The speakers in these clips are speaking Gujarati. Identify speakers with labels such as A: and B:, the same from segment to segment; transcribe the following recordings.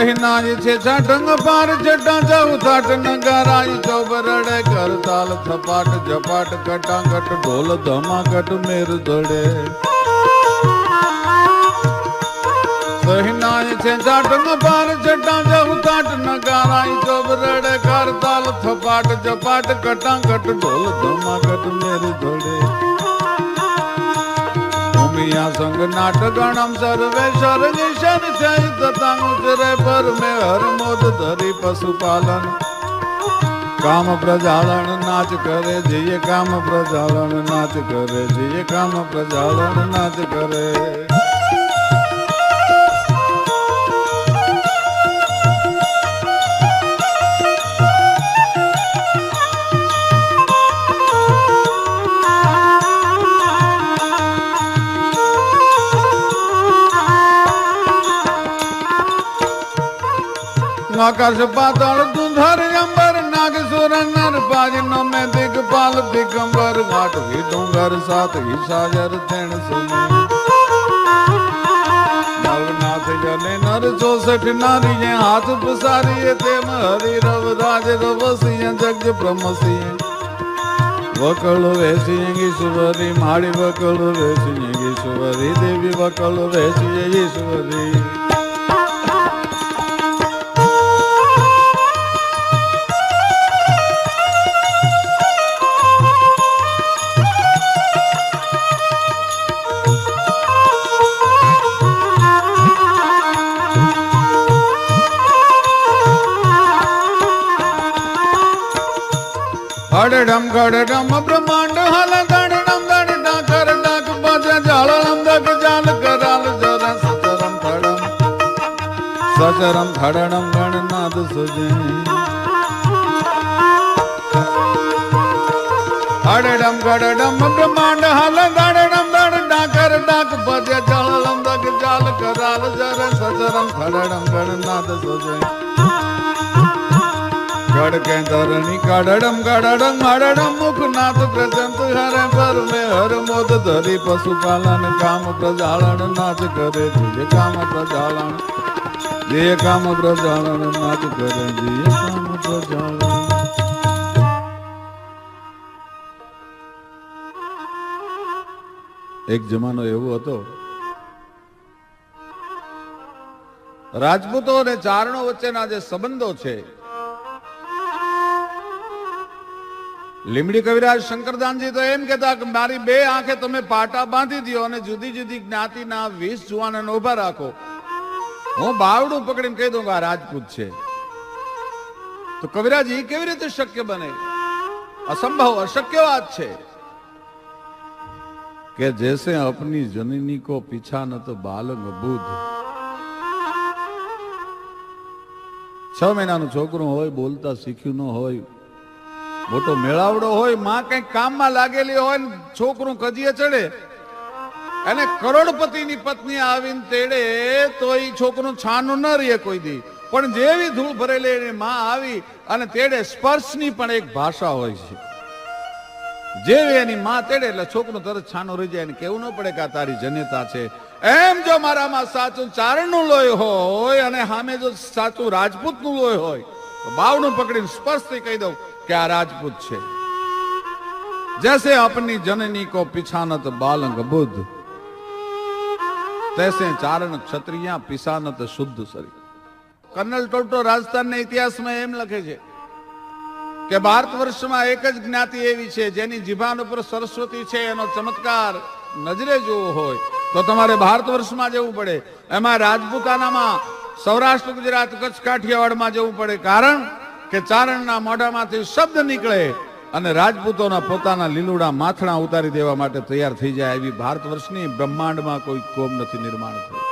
A: ਰਹਿਨਾ ਜਿਥੇ ਛਡੰਗ ਪਾਰ ਛੱਡਾਂ ਜਾਉ ਛੱਡ ਨਗਾਰਾਈ ਚੋਬਰੜੇ ਕਰ ਤਾਲ ਥਪਾਟ, ਜਪਾਟ ਕਟਾਂ ਘਟ, ਢੋਲ ਧਮਾ ਘਟ ਮੇਰ ਦੜੇ ਰਹਿਨਾ ਜਿਥੇ ਛਡੰਗ ਪਾਰ ਛੱਡਾਂ ਜਾਉ ਛੱਡ ਨਗਾਰਾਈ ਚੋਬਰੜੇ ਕਰ ਤਾਲ ਥਪਾਟ, ਜਪਾਟ ਕਟਾਂ ਘਟ, ਢੋਲ ਧਮਾ ਘਟ ਮੇਰ ਦੜੇ ભૂમિયા સંગ નાટગણમ સર્વે સર્જેશન થઈ તથા ઉચરે પર મે હર મોદ ધરી પશુપાલન. કામ પ્રજાલન નાચ કરે, જઈએ કામ પ્રજાલન નાચ કરે, જઈએ કામ પ્રજાલન નાચ કરે. આકાશ પાતાળ દુંધર અંબર નાગ સુર નર પાજ, નમે, દિગપાલ, દિગંબર, ઘાટ વી ડુંગર સાત હિસાજર તેણ સુની નવનાથ જને, નર, ચોસઠ, નારી હાથ પુસારી તેમ હરિ, રવ, રાજ રવસિંહ જગ બ્રહ્મસિંહ વકળ વેસી ઈશ્વરી, માળી વકળ વેસી ઈશ્વરી, દેવી વકળ વેસી ઈશ્વરી. અડડમ ગડડમ બ્રહ્માંડ, હલ ગણ ડમ ગણ ડાકર ડાક બજ જાળમ દગ જાલ કરાલ જર, સચરમ થડમ સચરમ થડડમ ગણનાદ સુજે અડડમ ગડડમ, બ્રહ્માંડ, હલ ગણ ડમ ગણ ડાકર ડાક બજ જાળમ દગ જાલ કરાલ જર, સચરમ થડડમ ગણનાદ સુજે પશુપાલન, કામ પ્રજાલન, નાચ કરે, જે કામ પ્રજાલન. જે કામ પ્રજાલન, નાચ કરે, જે કામ પ્રજાલન. એક જમાનો એવો હતો. રાજપૂતો અને ચારણો વચ્ચેના જે સંબંધો છે લીમડી કવિરાજ શંકરદાનજી તો એમ કહેતા કે મારી બે આંખે તમે પાટા બાંધી દો અને જુદી જુદી જ્ઞાતિના વીસ જુવાનને ઊભા રાખો. હું બાવડું પકડીને કહી દઉં કે આ રાજપૂત છે. તો કવિરાજ એ કેવી રીતે શક્ય બને? અસંભવ, અશક્ય વાત છે. કે જેસે અપની જનની કો પીછા ન તો બાલક બુદ્ધ. છ મહિનાનું છોકરું હોય, બોલતા શીખ્યું ન હોય મોટો મેળાવડો હોય, માં કઈ કામમાં લાગેલી હોય છોકરું કજીએ ચડે. અને કરોડપતિની પત્ની આવીને તેડે, તો એ છોકરું છાનું ન રહે કોઈ દી. પણ જેવી ધૂળ ભરેલી એની માં આવી અને તેડે, સ્પર્શની પણ એક ભાષા હોય છે. જેવી એની માં તેડે, એટલે છોકરું તરત છાનું રહી જાય કેવું ન પડે કે આ તારી જન્યતા છે. એમ જો મારામાં સાચું ચારણનું લોહી હોય અને સામે જો સાચું રાજપૂતનું લોહી હોય, તો બાવનું પકડીને સ્પર્શથી કહી દઉં કે આ રાજપૂત છે જૈસે अपनी जननी को पिछानत बालंग बुद्ध तैसे चारण क्षत्रिया पिसानत शुद्ध शरीर કર્નલ ટોટો રાજસ્થાનના ઇતિહાસમાં એમ લખે છે કે ભારત વર્ષમાં એક જ જ્ઞાતિ એવી છે જેની જીભાન ઉપર સરસ્વતી છે એનો ચમત્કાર નજરે જોવો હોય તો તમારે ભારત વર્ષમાં જવું પડે એમાં રાજપૂતાનામાં સૌરાષ્ટ્ર ગુજરાત કચ્છ કાઠિયાવાડમાં જવું પડે કારણ કે ચારણના મોઢામાંથી શબ્દ નીકળે અને રાજપૂતોના પોતાના લીલુડા માથણા ઉતારી દેવા માટે તૈયાર થઈ જાય એવી ભારત વર્ષની બ્રહ્માંડમાં કોઈ કોમ નથી નિર્માણ થયું.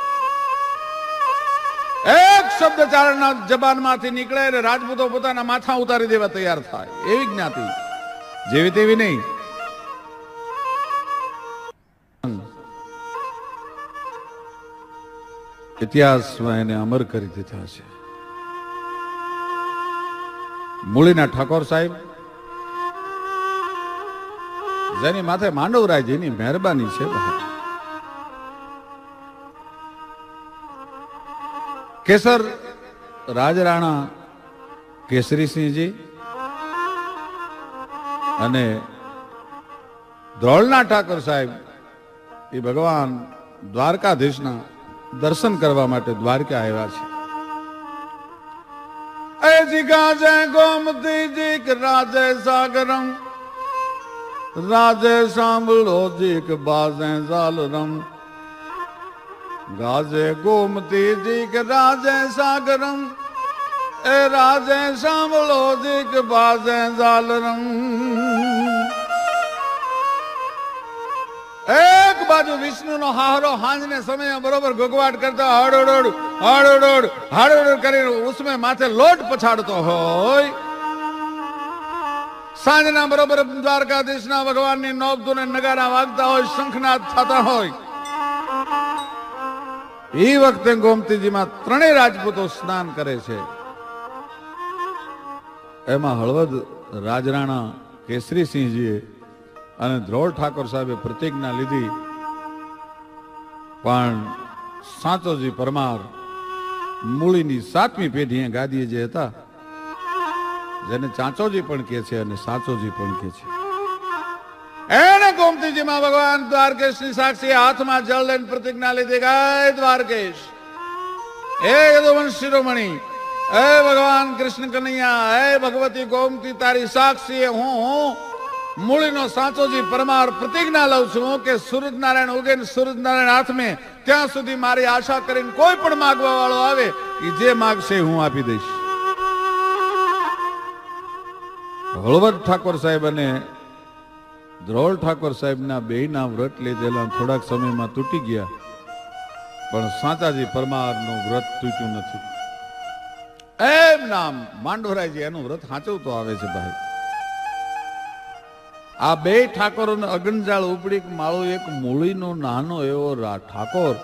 A: એક શબ્દ ચારણના જબાનમાંથી નીકળે એટલે રાજપૂતો પોતાના માથા ઉતારી દેવા તૈયાર થાય એવી જ્ઞાતિ. જેવી તેવી નહીં. ઇતિહાસમાં એને અમર કરી દીધા છે. મૂળીના ઠાકોર સાહેબ, જેની માથે માંડવરાયજીની મહેરબાની છે. કેસર રાજરાણા કેસરીસિંહજી અને ધ્રોળના ઠાકોર સાહેબ, એ ભગવાન દ્વારકાધીશના દર્શન કરવા માટે દ્વારકા આવ્યા છે એ गोमती જીક રાજે સાગરમ, રાજે સાંભળો જીક બાજે ઝાલરમ. ગાજે ગોમતી જીક રાજે સાગરમ, એ રાજે સાંભળો જીક બાજે ઝાલરમ. એક બાજુ વિષ્ણુનો હારો હાંજને સમયે બરોબર ગોગવાટ કરતા હડોડોડ હડોડોડ હડોડોડ કરીને ઉસમે માથે લોટ પછાડતો હોય. સાંજના બરોબર દ્વારકાધીશના ભગવાનની નોબધુને નગારા વાગતા હોય, શંખનાદ થતા હોય. એ વખતે ગોમતીજીમાં ત્રણેય રાજપૂતો સ્નાન કરે છે. એમાં હળવદ રાજરાણા કેસરીસિંહજીએ અને ધ્રોળ ઠાકોર સાહેબે પ્રતિજ્ઞા લીધી પણ સાચોજી પરમાર મૂળીની સાતમી પેઢીએ ગાદીએ જે હતા, જેને ચાંચોજી પણ કહે છે અને સાચોજી પણ કહે છે. એને ગોમતીજીમાં ભગવાન દ્વારકેશની સાક્ષી હાથમાં જળ લઈને પ્રતિજ્ઞા લીધી, ગાય દ્વારકેશ, હે યદુવંશ શિરોમણી, હે ભગવાન કૃષ્ણ કનૈયા, હે ભગવતી ગોમતી તારી સાક્ષી, હું હું મૂળીનો સાચોજી પરમાર પ્રતિજ્ઞા લઉં છું કે સૂરજનારાયણ ઉગે સૂરજનારાયણ હાથમે ત્યાં સુધી મારી આશા કરીને કોઈ પણ માગવા વાળો આવે એ જે માગશે હું આપી દઈશ. હળવદ ઠાકોર સાહેબ અને ધ્રોળ ઠાકોર સાહેબના બેયના વ્રત લીધેલા થોડાક સમયમાં તૂટી ગયા, પણ સાચાજી પરમારનું વ્રત તૂટ્યું નથી. એમ નામ માંડવરાયજી એનું વ્રત સાચવતો આવે છે ભાઈ. આ બે ઠાકોરોને અગનજાળ ઉપડી માળો એક મૂળીનો, નાનો એવો ઠાકોર.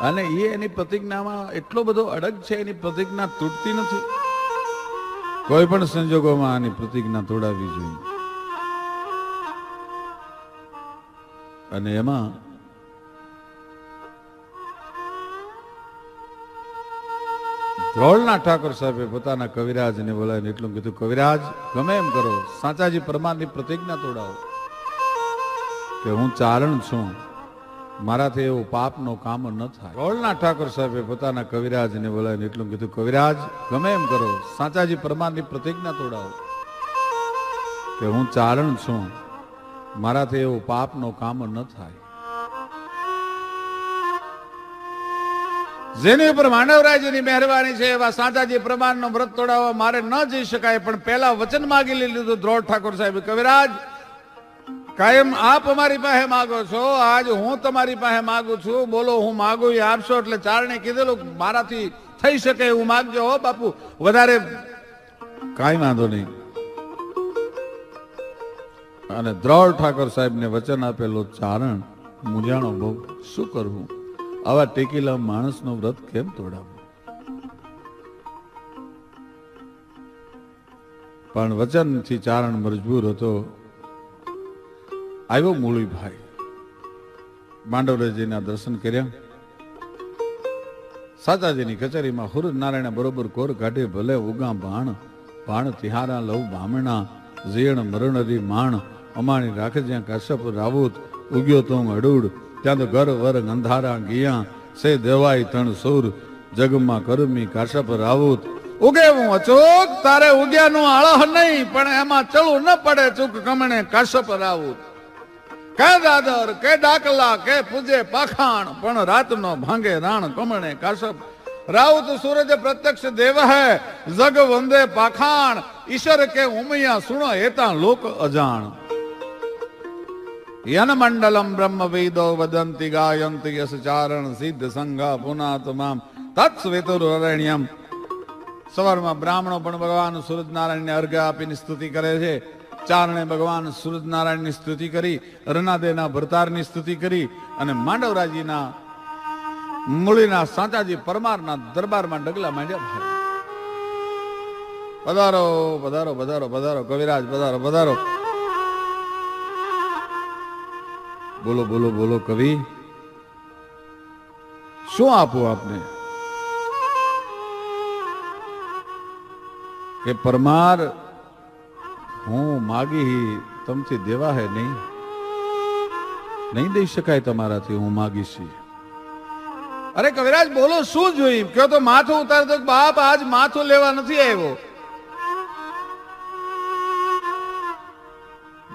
A: અને એ એની પ્રતિજ્ઞામાં એટલો બધો અડગ છે, એની પ્રતિજ્ઞા તૂટતી નથી. કોઈ પણ સંજોગોમાં આની પ્રતિજ્ઞા તોડાવી જોઈએ. અને એમાં ધ્રોળના ઠાકોર સાહેબે પોતાના કવિરાજને બોલાવીને એટલું કીધું, કવિરાજ, ગમે એમ કરો, સાચાજી પરમારની પ્રતિજ્ઞા તોડાવો. કે હું ચારણ છું, મારાથી એવું પાપનો કામ ન થાય. ધ્રોળના ઠાકોર સાહેબે પોતાના કવિરાજને બોલાવીને એટલું કીધું, કવિરાજ, ગમે એમ કરો, સાચાજી પરમારની પ્રતિજ્ઞા તોડાવો. કે હું ચારણ છું, મારાથી એવું પાપનો કામ ન થાય. જેની ઉપર માનવરાજની મહેરબાની છે એવા સાચાજી પ્રમાણનો વ્રત તોડાવવા મારે ન જઈ શકાય, પણ પહેલા વચન માગી લીધું દ્રોડ ઠાકોર સાહેબ. કવિરાજ, કાયમ આપ અમારી પાસે માગો છો, આજ હું તમારી પાસે માગું છું, બોલો હું માગું, એ આપશો એટલે ચારણે કીધેલું, મારાથી થઈ શકે એવું માગજો હો બાપુ, વધારે કાંઈ વાંધો નહીં. અને દ્રોડ ઠાકોર સાહેબને વચન આપેલું ચારણ મુજાણો બહુ શું કરવું? આવા ટેકીલા માણસનું વ્રત કેમ તોડાવું પણ વચનથી ચારણ મજબૂર હતો. આવ્યો મૂળીભાઈ માંડવરાજીના દર્શન કર્યા. સાચાજીની કચેરીમાં હુર નારાયણ બરોબર કોર કાઢે ભલે ઉગા ભાણ ભાણ તિહારા લવ બામણા, ઝીણ મરણરી માણ, અમાણી રાખે જ્યાં કાશ્યપ રાવુત, ઉગ્યો તો અડુડ ત્યાં તો ઘર વર અંધારા ગિયા, સે દેવાય તણ સુર, જગમાં કરમી કાશ્યપ રાવુત ઉગે હું અચૂક, તારે ઉગ્યાનું આળહ નહીં, પણ એમાં ચલું ન પડે ચૂક કમણે કાશપ રાવુત કે દાદર, કે ડાકલા, કે પૂજે પાખાણ, પણ રાતનો ભાંગે રાણ કમણે કાશપ. રાઉત સૂરજ પ્રત્યક્ષ દેવ હૈ, જગ વંદે પાખાણ, ઈશ્વર કે ઉમૈયા સુણો, એતા લોક અજાણ. યન મંડલમ બ્રહ્મ વેદો વદંતિ ગાયંતિ યસ ચારણ સિદ્ધ સંઘા પુનાત્મા તત્સ્વેતુરણ્યમ સવારમાં બ્રાહ્મણો પણ ભગવાન સૂરજનારાયણને અર્ઘ આપીને સ્તુતિ કરે છે. ચારણે ભગવાન સૂરજનારાયણની સ્તુતિ કરી, રનાદેના ભરતારની સ્તુતિ કરી અને માંડવરાજીના મૂળીના સાચાજી પરમારના દરબારમાં ડગલા માંડ્યા પધારો પધારો પધારો પધારો, કવિરાજ, પધારો પધારો. બોલો બોલો બોલો, કવિ. શું આપો આપને? કે પરમાર, હું માગી તમથી દેવા હે નહીં? નહીં દઈ શકાય તમારાથી, હું માગીશ. ઈ. અરે કવિરાજ, બોલો, શું જોઈ? કયો તો માથું ઉતારતો બાપ આજ માથું લેવા નથી આવ્યો?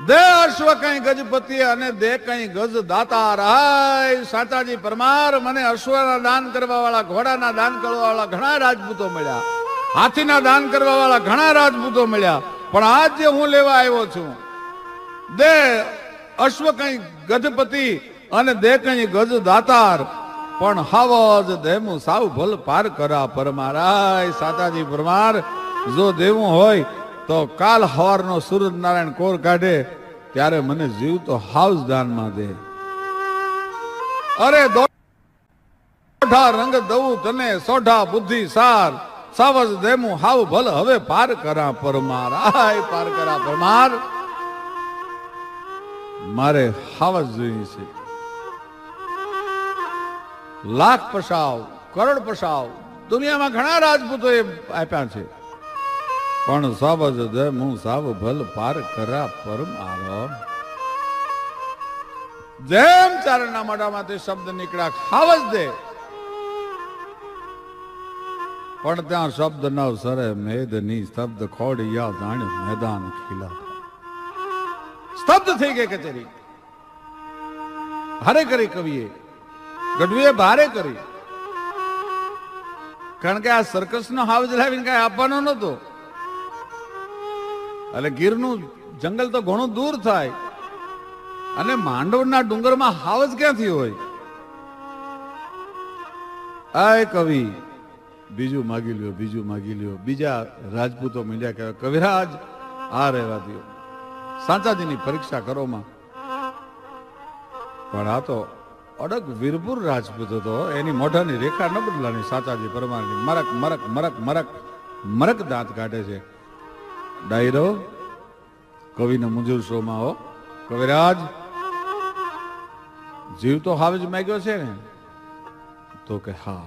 A: દે અશ્વ કઈ ગજપતિ અને દે કઈ ગજ દાતા રાય. સાચાજી પરમાર મને અશ્વના દાન કરવા વાળા ઘોડાના દાન કરવા વાળા ઘણા રાજપૂતો મળ્યા. હાથીના દાન કરવા વાળા ઘણા રાજપૂતો મળ્યા. પણ આજ જે હું લેવા આવ્યો છું, દે અશ્વ કઈ ગજપતિ અને દે કઈ ગજ દાતાર પણ હાવજ દેમું સાવ ભલ પાર કરા પરમારાય. સાતાજી પરમાર, જો દેવું હોય તો કાલ હવારનો સૂરજ નારાયણ કોર કાઢે, ત્યારે મને જીવ તો હાઉસ દાનમાં દે. અરે દોઢા રંગ દઉં તને, સોઢા બુદ્ધિ સાર. સાવજ દેમું, હાવ ભલ હવે પાર કરા પરમાર. આય, પાર કરા પરમાર. મારે હાવજ જોઈએ છે. લાખ પસાવ કરોડ પસાવ દુનિયામાં ઘણા રાજપૂતો એ આપ્યા છે. પણ સાવજ દે હું સાવ ભલ પાર કરા પરમારો જેમ ચારણના મોઢામાંથી શબ્દ નીકળ્યા ખાવજ દે. પણ ત્યાં શબ્દ ન સરે મેદની શબ્દ ખોડિયા જાણ્યું મેદાન ખીલા. સ્તબ્ધ થઈ ગઈ કચેરી. ભારે કરી કવિએ. ગઢવીએ ભારે કરી. કારણ કે આ સર્કસ નો હાવજ લાવીને કઈ આપવાનો નતો એટલે ગીરનું જંગલ તો ઘણું દૂર થાય. અને માંડવના ડુંગરમાં હાવજ ક્યાંથી હોય? આ કવિ. બીજું માગી લ્યો, બીજું માગી લ્યો. બીજા રાજપૂતો મળ્યા કહેવાય, કવિરાજ, આ રહેવા દો સાચાજીની પરીક્ષા કરો માં. પણ આ તો અડગ વીરપુર રાજપૂત હતો. એની મોઢાની રેખા ન બદલાની સાચાજી પરમારની મરક મરક મરક મરક મરક દાંત કાઢે છે. ડાયરો, કવિને મુંજુર શોમાં હો. કવિરાજ, જીવ તો હાવ જ માગ્યો છે ને. તો કે હા.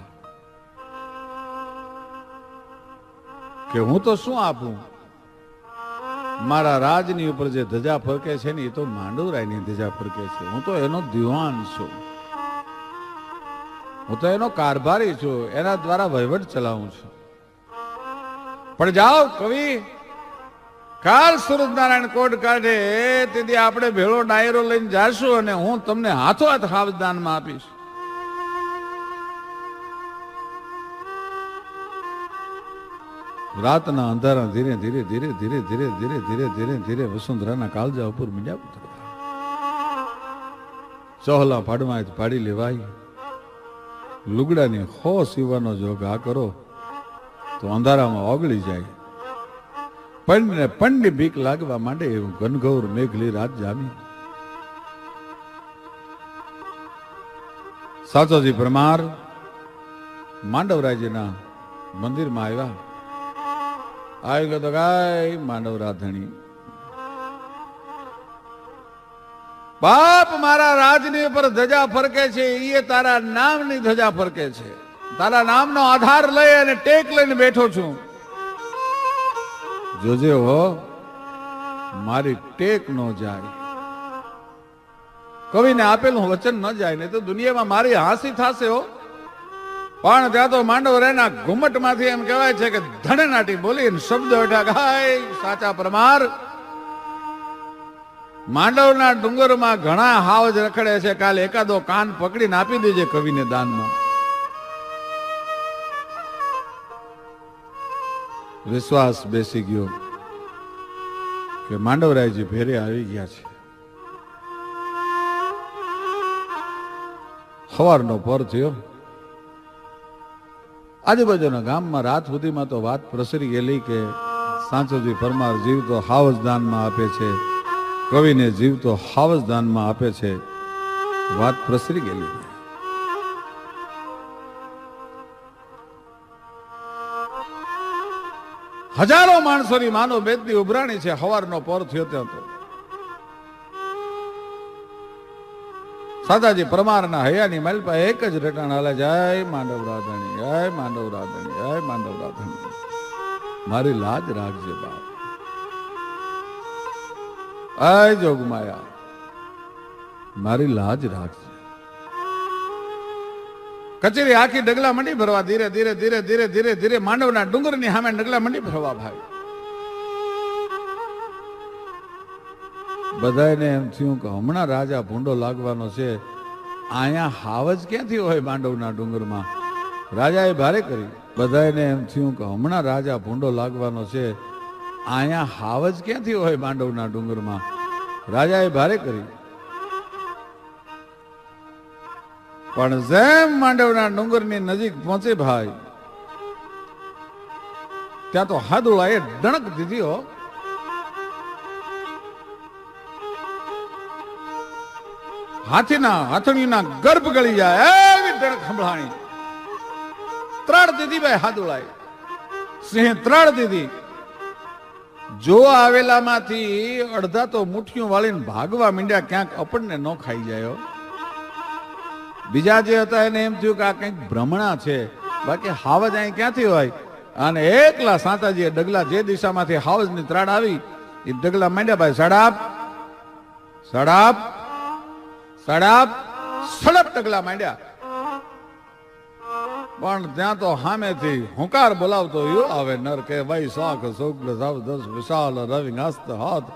A: કે હું તો શું આપું? મારા રાજની ઉપર જે ધજા ફરકે છે ને, એ તો માંડવરાયની ધજા ફરકે છે. હું તો એનો દિવાન છું. હું તો એનો કારભારી છું. એના દ્વારા વહીવટ ચલાવું છું. પણ જાઓ, કવિ! કાલ સુરત નારાયણ કોટ કાઢે, તેથી આપણે ભેળો ડાયરો લઈને જાશું અને હું તમને હાથો હાથ સાવધાનમાં આપીશ. રાતના અંધારા ધીરે ધીરે ધીરે ધીરે ધીરે ધીરે ધીરે ધીરે ધીરે વસુંધરાના કાળજા ઉપર મીંડ્યા ઉતરવા ચોહલા પાડમાં પાડી લેવાય લુગડાની હો સીવાનો જો ઘા કરો, તો અંધારામાં ઓગળી જાય. પંડને પંડની બીક લાગવા એવું ઘનઘોર મેઘલી રાત જામી. સાચોજી પરમાર, માંડવરાયજીના મંદિરમાં આવ્યા. આવી ગયો તો ગાય માંડવરાધણી. બાપ મારા રાજની ઉપર ધજા ફરકે છે એ તારા નામની ધજા ફરકે છે. તારા નામનો આધાર લઈ અને ટેક લઈને બેઠો છું. જોજે હો, મારી ટેક ન જાય. કવિને આપેલું વચન ન જાય ને તો દુનિયામાં મારી હાંસી થશે હો. પણ ત્યાં તો માંડવ રેના ઘુમટમાંથી એમ કહેવાય છે કે ધણે નાટી બોલી શબ્દ બેઠા ગાય સાચા પ્રમાર. માંડવના ડુંગરમાં ઘણા હાવજ રખડે છે, કાલે એકાદો કાન પકડીને આપી દેજે કવિને દાનમાં. વિશ્વાસ બેસી ગયો કે માંડવરાયજી ભેરે આવી ગયા છે. સવારનો પર થયો. આજુબાજુના ગામમાં રાત સુધીમાં તો વાત પ્રસરી ગયેલી કે સાંસોજી પરમાર જીવ તો હાવજ દાનમાં આપે છે. કવિને જીવ તો હાવજ દાનમાં આપે છે. વાત પ્રસરી ગયેલી. હજારો માણસોની માનો બેદની ઉભરાણી છે, હવારનો પર થયો તો. સાદાજી પરમારના હૈયાની માલપા એક જ રટાણ હાલે, જય માંડવ રાધણી, જય માંડવ રાધણી, જય માંડવ રાધણી. મારી લાજ રાખજે બાપ. અય જોગમાયા, મારી લાજ રાખજે. કચેરી આખી ડગલા મંડી ભરવા, ધીરે ધીરે ધીરે ધીરે ધીરે ધીરે માંડવના ડુંગરની સામે ડગલા મંડી ભરવા ભાઈ. બધાને એમ થયું કે હમણાં રાજા ભૂંડો લાગવાનો છે. અહીંયા હાવજ ક્યાંથી હોય માંડવના ડુંગરમાં? રાજાએ ભારે કરી. બધાને એમ થયું કે હમણાં રાજા ભૂંડો લાગવાનો છે. અહીંયા હાવજ ક્યાંથી હોય માંડવના ડુંગરમાં? રાજાએ ભારે કરી. પણ જેમ માંડવના ડુંગરની નજીક પહોંચે ભાઈ, ત્યાં તો હાદુળાએ ડણક દીધી હો. હાથીના હાથણીના ગર્ભ ગળી જાય એવી ડણક સંભળાણી. ત્રણ દીધી ભાઈ હાદુળાએ સિંહ ત્રણ દીધી. જો આવેલામાંથી અડધા તો મુઠ્ઠીઓ વાળીને ભાગવા માંડ્યા, ક્યાંક આપણને ન ખાઈ જાય. બીજા જે હતા એને એમ થયું કે આ કંઈક ભ્રમણા છે. બાકી હાવજ અહીં ક્યાંથી હોય? અને એકલા સાંતાજીએ ડગલા જે દિશામાંથી હાવજની ત્રાડ આવી એ ડગલા માંડ્યા ભાઈ સડાપ સડાપ સડાપ સડપ ડગલા માંડ્યા. પણ ત્યાં તો સામેથી હુંકાર બોલાવતો યુ આવે નર કે ભાઈ શાખ શુક્લ સવ દસ વિશાલ રવિ હસ્ત હાથ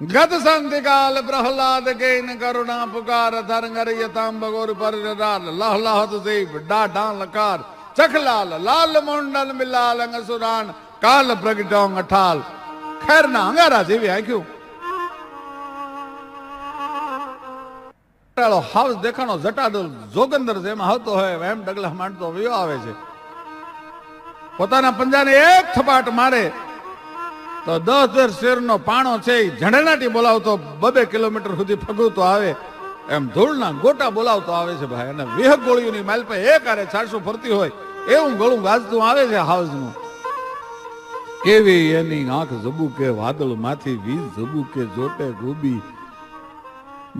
A: ગત સંધિકાલ પ્રહલાદ કેન કરુણા પુકાર ધરંગર યતામ બગોર પર રાલ લહ લહત દેવ ડાઢા લકાર ચખલાલ લાલ મુંડલ મિલાલ અંગસુરાન કાલ પ્રગટોંગ અઠાલ ખેરના અંગારા જેવી આંખ્યું હાવસ દેખાણો જટાડો જોગંદર જેમાં આવતો હોય એમ ડગલા માંડતો વિયો આવે છે પોતાના પંજાને એક થપાટ મારે તો દસ શેર શેરનો પાણો છે એ ઝંડનાટી બોલાવતો બબે કિલોમીટર સુધી ફગવતો આવે. એમ ધૂળના ગોટા બોલાવતો આવે છે ભાઈ. અને વિહ ગોળીઓની માઇલ પર એક આરે ચારસો ફરતી હોય, એવું ગળું ગાજતું આવે છે હાઉસનું. કેવી એની આંખ ઝબુકે વાદળમાંથી, વીજ ઝબુકે જોટે ગોબી.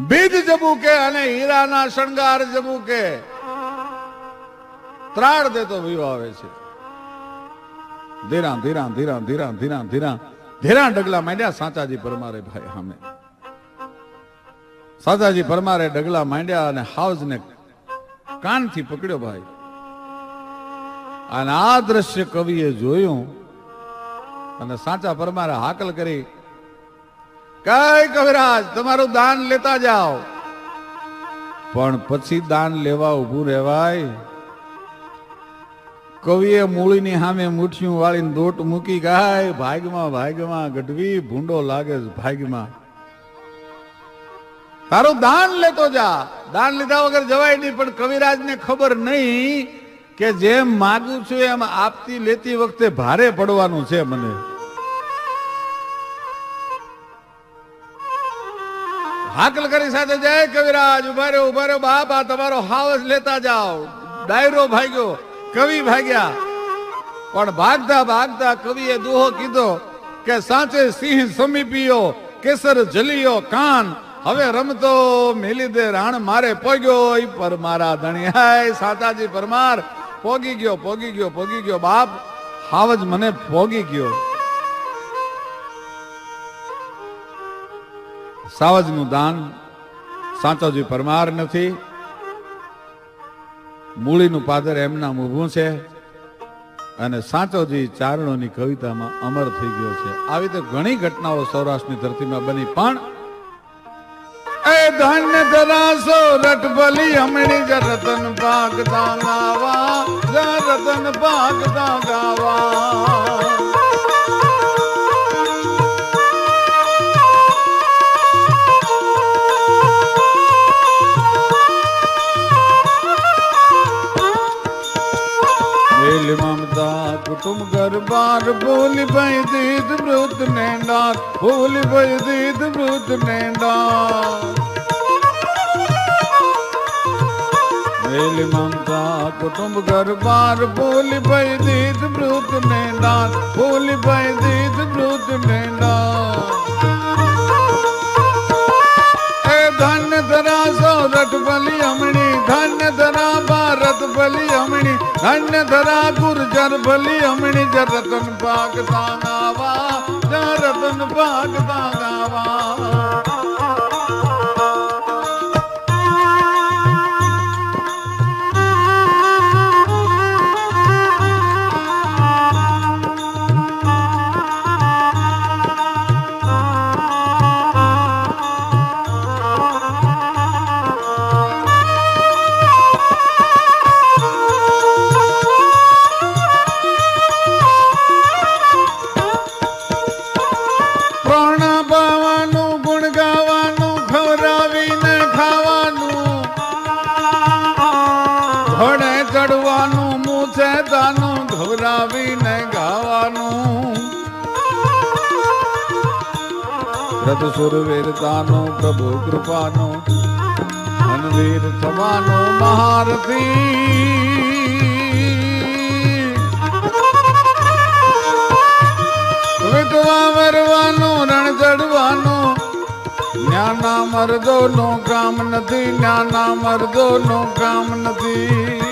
A: બીજ ઝબુકે અને હીરાના શણગાર ઝબુકે ત્રાળ દેતો વિયો આવે છે. ધીરા ધીરા ધીરા ધીરા ધીરા ધીરા ધીરા ડગલા માંડ્યા સાચાજી પરમારે ભાઈ સામે. સાચાજી પરમારે ડગલા માંડ્યા અને હાઉસ ને કાનથી પકડ્યો ભાઈ. અને આ દ્રશ્ય કવિએ જોયું અને સાચા પરમારે હાકલ કરી. કઈ કવિરાજ, તમારું દાન લેતા જાઓ. પણ પછી દાન લેવા ઊભું રહેવાય કવિએ મૂળીની સામે મૂઠિયું વાળીને દોટ મૂકી ગાય, ભાગમાં ભાગમાં, ગઢવી, ભૂંડો લાગે ભાગમાં. તારું દાન લેતો જા. દાન લીધા વગર જવાય નહીં, પણ કવિરાજને ખબર નહીં કે જેમ માગું છું એમ આપતી લેતી વખતે ભારે પડવાનું છે મને. હાકલ કરી સાથે જય કવિરાજ. ઊભા રહ્યો ઊભા રહ્યો બાપા તમારો હાવસ લેતા જાઓ. ડાયરો ભાગ્યો. કવિ ભાગ્યા. પણ ભાગતા ભાગતા કવિએ દુહો કીધો કે સાચે સિંહ સમીપીયો, કેસર જલિયો, કાન. હવે રમતો મેલી દે રાણ, મારે પોગ્યો પર મારા ધણી. હાય, સાતાજી પરમાર, પોગી ગયો પોગી ગયો પોગી ગયો બાપ. હાવજ મને પોગી ગયો. સાવજનું દાન સાંચોજી પરમાર નથી. મૂળીનું પાદર એમના ઊભું છે અને સાંચોજી ચારણોની કવિતામાં અમર થઈ ગયો છે. આવી તો ઘણી ઘટનાઓ સૌરાષ્ટ્રની ધરતીમાં બની, પણ એ ધન્ય ધરાસો રટભલી હમણી જ રતન પાક ગાવા રતન પાક ગાવા. મમતા કુટુંબ ઘર બાર ભૂલ ભઈ દીધ મૃત નેંડાર ભૂલ ભઈ દીધ મૃત નેંડાર મેલ મમતા કુટુંબ ઘર બાર ભૂલ ભઈ દીધ મૃત નેંડાર ભૂલ ભઈ દીધ મૃત એ ધન્ય ધરા ગુર્જર ભલી હમણી જરતન ભાગતા ગાવા જરતન ભાગતા રતન રથ સુરવીરતાનું પ્રભુ કૃપાનો મનવીર થવાનું મહારથી. વિધવા મરવાનો, રણ ચડવાનો જ્ઞાના મરદો નો કામ નથી જ્ઞાના મરદો નો કામ નથી.